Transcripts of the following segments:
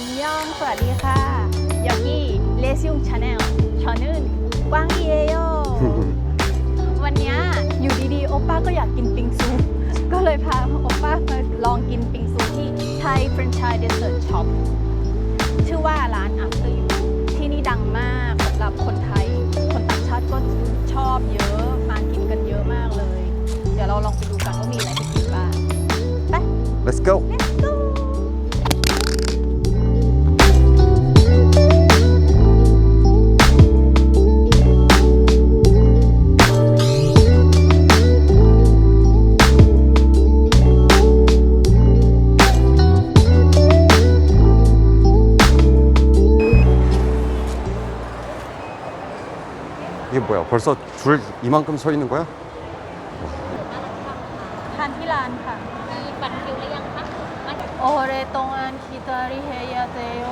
นยอง สวัสดีค่ะยองกี้เลซิ่งชาแนลชอนึ่นกวางเอโย วันนี้อยู่ดีๆ โอป้าก็อยากกินปิงซู ก็เลยพาโอป้ามาลองกินปิงซูที่ไทยเฟรนช์ชายเดสเซอร์ช็อปชื่อว่าร้านอัพเตอร์ยูที่นี่ดังมากสำหรับคนไทย คนต่างชาติก็ชอบเยอะ มากินกันเยอะมากเลย เดี๋ยวเราลองไปดูกันว่ามีอะไรให้กินบ้างไป let's go let's go 이게 뭐야? 벌써 줄 이만큼 서 있는 거야? ทานที่ร้านค่ะ มีบัตรคิวหรือยังคะมา โอเรตงอันคิตาริเฮยาเตโย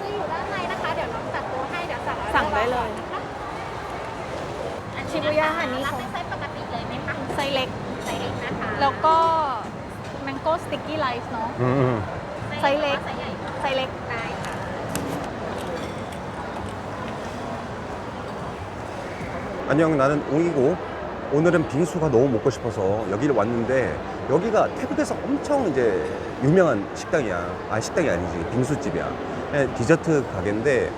คืออยู่ด้านในนะคะ เดี๋ยวน้องจัดตัวให้ เดี๋ยวสั่ง สั่งได้เลย นะคะอัน ชิ นี้ บุย่าอันนี้ รับเป็นไซส์ปกติเลยไหมคะ ไซส์เล็ก ไซส์เล็กนะคะ แล้วก็แมงโก้สติ๊กกี้ไลซ์เนาะ 음, 음. ไซส์เล็ก ไซส์ใหญ่ ไซส์เล็ก ได้ 안녕, 나는 옹이고 오늘은 빙수가 너무 먹고 싶어서 여기를 왔는데 여기가 태국에서 엄청 이제 유명한 식당이야. 아 식당이 아니지 빙수집이야. 예, 디저트 가게인데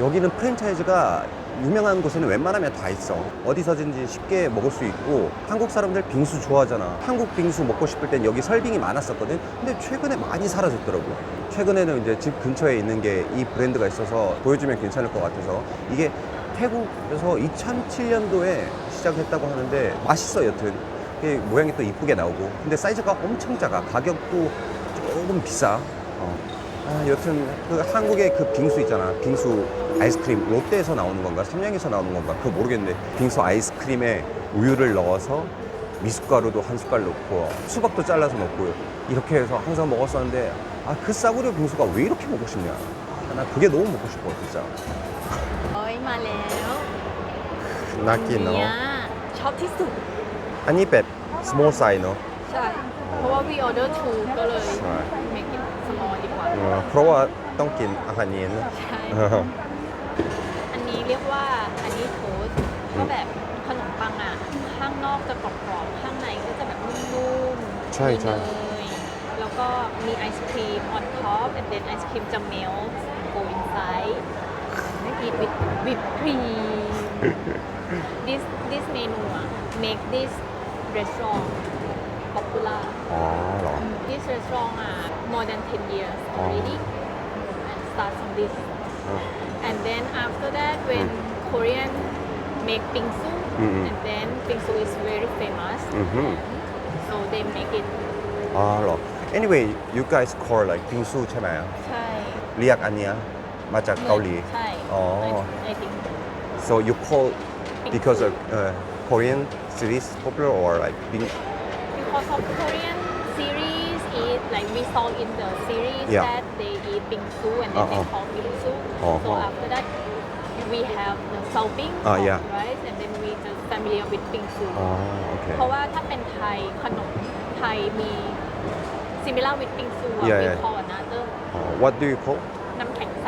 여기는 프랜차이즈가 유명한 곳에는 웬만하면 다 있어. 어디서든지 쉽게 먹을 수 있고 한국 사람들 빙수 좋아하잖아. 한국 빙수 먹고 싶을 땐 여기 설빙이 많았었거든. 근데 최근에 많이 사라졌더라고. 최근에는 이제 집 근처에 있는 게 이 브랜드가 있어서 보여주면 괜찮을 것 같아서 이게 태국에서 2007년도에 시작했다고 하는데 맛있어 여튼 모양이 또 이쁘게 나오고. 근데 사이즈가 엄청 작아. 가격도 조금 비싸. 어. 아, 여튼 그 한국의 그 빙수 있잖아. 빙수 아이스크림. 롯데에서 나오는 건가? 삼양에서 나오는 건가? 그거 모르겠는데 빙수 아이스크림에 우유를 넣어서 미숫가루도 한 숟갈 넣고 수박도 잘라서 넣고요 이렇게 해서 항상 먹었었는데 아 그 싸구려 빙수가 왜 이렇게 먹고 싶냐? 아, 나 그게 너무 먹고 싶어 진짜. 아, มาแล้วน่ากินเนาะเนี่ยชอบที่สุด อันนี้เป็ด small size เนาะใช่ เพราะว่า we order two ก็เลยใช่ make it small ดีกว่าเออเพราะว่าต้องกินอาหารเย็นนะใช่เอออันนี้เรียกว่าอันนี้โทสต์ก็แบบขนมปังอะ ข้างนอกจะกรอบๆ ข้างในก็จะแบบนุ่มๆ ใช่ใช่มีเนยแล้วก็มีไอศครีม on top and then ไอศครีมจะ melt go inside eat with whipped cream this this เมนูอ่ะ make this restaurant popular อ๋อเหรอ this restaurant อ่ะ more than 10 years อ๋อ already and start from this อ๋อ and then after that when Korean make bingsu Mm-mm. and then bingsu is very famous อือฮึ so they make it อ๋อเหรอ anyway you guys call like บิงซูใช่ไหม ใช่ เรียกอันเนี้ยมาจากเกาหลี ใช่ อ๋อ I, I think so you call because of uh, Korean series popular or like bing because of Korean series eat like we saw in the series Yeah. that they eat bingsu and then they Uh-uh. call bingsu so Uh-huh. after that we have the salping Ah, of yeah. rice and then we just familiar with bingsu อ๋อโอเค เพราะว่าถ้าเป็นไทยขนมไทยมี similar with bingsu อะ Yeah, we yeah. call another อ๋อ what do you call น้ำแข็ง ใส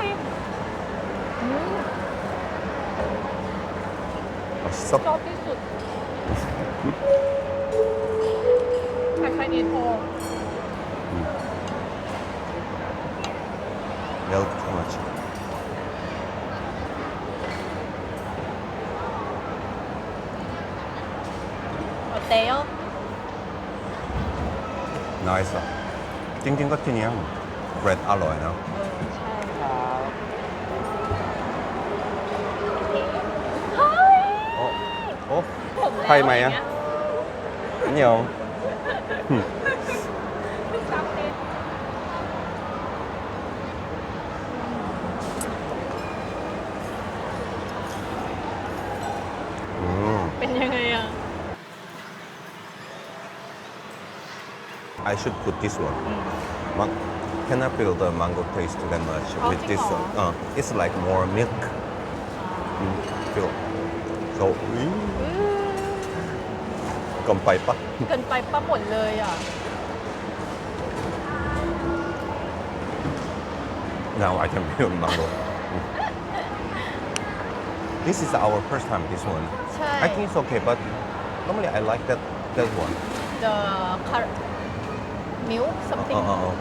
해 음, 맛있어? 저 필수. 잘 살리고. 매우 좋아하지. 어때요? 나이스. 띵띵 같으냐? 브레드 알로에나. ไปไหมอ่ะเหนียวเป็นยังไงอ่ะ I should put this one. Can I feel the mango taste that much with this one. Uh, it's like more milk. Mm, feel. So. Mm. กลมไปปะเกินไปป้าหมดเลยอะ Now I can feel mango. this is our first time, this one. ใช่ I think it's okay, but normally I like that, that one. the car milk Uh, something uh, uh.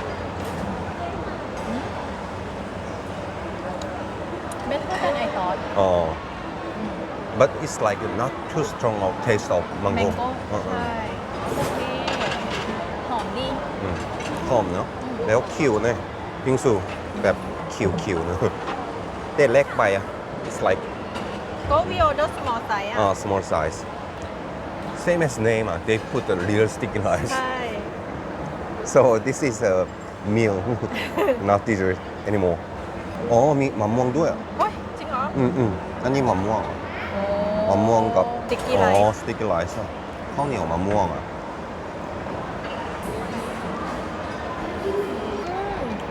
เ บ็ดก็เป็นไอทอด Oh. But it's like not too strong of taste of แม mango. งโก้ Uh, uh. ใช่โอเคหอมดี อืมหอมเนาะแล้วคิวเนี่ยพิงซูแบบคิวคิวๆเนอะแต่เล็กไปอ่ะ it's like ก็วิโอเดอร์สมอลไซส์อ่ะ uh, small size same as name อ่ะ they put a little sticky rice ใช่ so this is a meal not dessert anymore อ๋อมีมะม่วงด้วยอ่ะ โ อืมอืมอันนี้มะม่วงมะม่วงกับสติกกอ๋อสติกกอร์ไลซ์ข้าวเหนียวมะม่วงอะ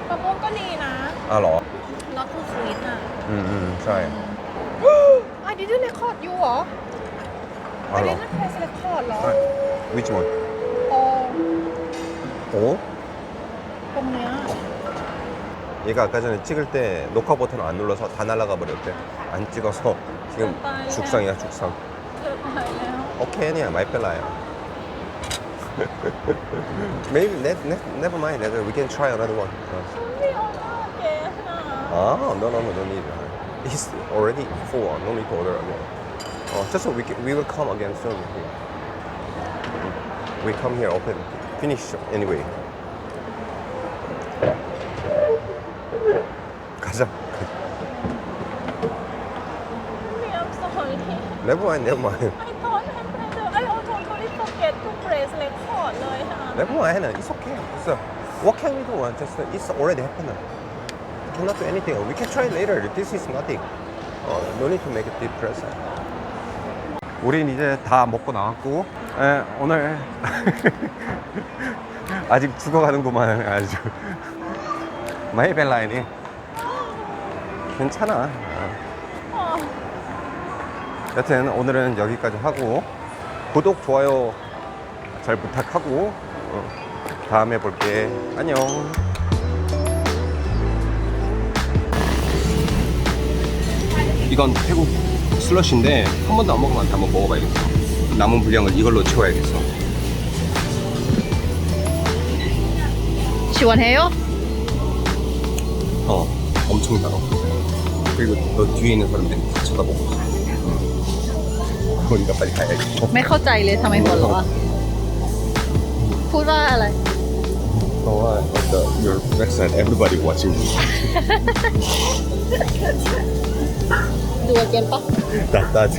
มะม่วงก็ดีนะ อะเหรอ แล้คือสวีทอะอืมอืมใช่อันนี้ด้วยเรคคอร์ยูเหรออ๋ออันเหรนี้อ ด้วยลสครเหรอ which one อ๋อโอ้ตรงเนี้ย 얘가 아까 전에 찍을 때 녹화 버튼을 안 눌러서 다 날아가 버렸대. 안 찍어서 지금 죽상이야 죽상. Okay, yeah, my palaya. Maybe ne ne never mind. Never, we can try another one. Oh no no no no need. It's already full on. No need to order again. Oh, just so we can, we will come again soon. We come here open. Finish anyway. 가자. I'm sorry Never mind, never mind. I thought I pressed I totally forget to press record เลยค่ะ Never mind. It's okay. It's a, what can we do? Just it's already happened. We cannot do anything. We can try later. This is nothing. 어, no need to make it depressing. 우린 이제 다 먹고 나왔고 에, 오늘 아직 죽어가는구만 아주 마이벨라인이 괜찮아. 어. 여튼 오늘은 여기까지 하고 구독, 좋아요 잘 부탁하고 어, 다음에 볼게. 안녕. 이건 태국 슬러시인데 한 번도 안 먹으면 한번 먹어봐야겠어 남은 분량을 이걸로 채워야겠어 시원해요? 어 엄청 달아 그리고 너 뒤에 있는 사람들이 다 쳐다보고 있어 응. 우리가 빨리 가야겠어 ไม่เข้าใจเลยทำไมหัวเราะพูดว่าอะไร Oh, what the, your accent, everybody watching. ดูเกมปะ that, that.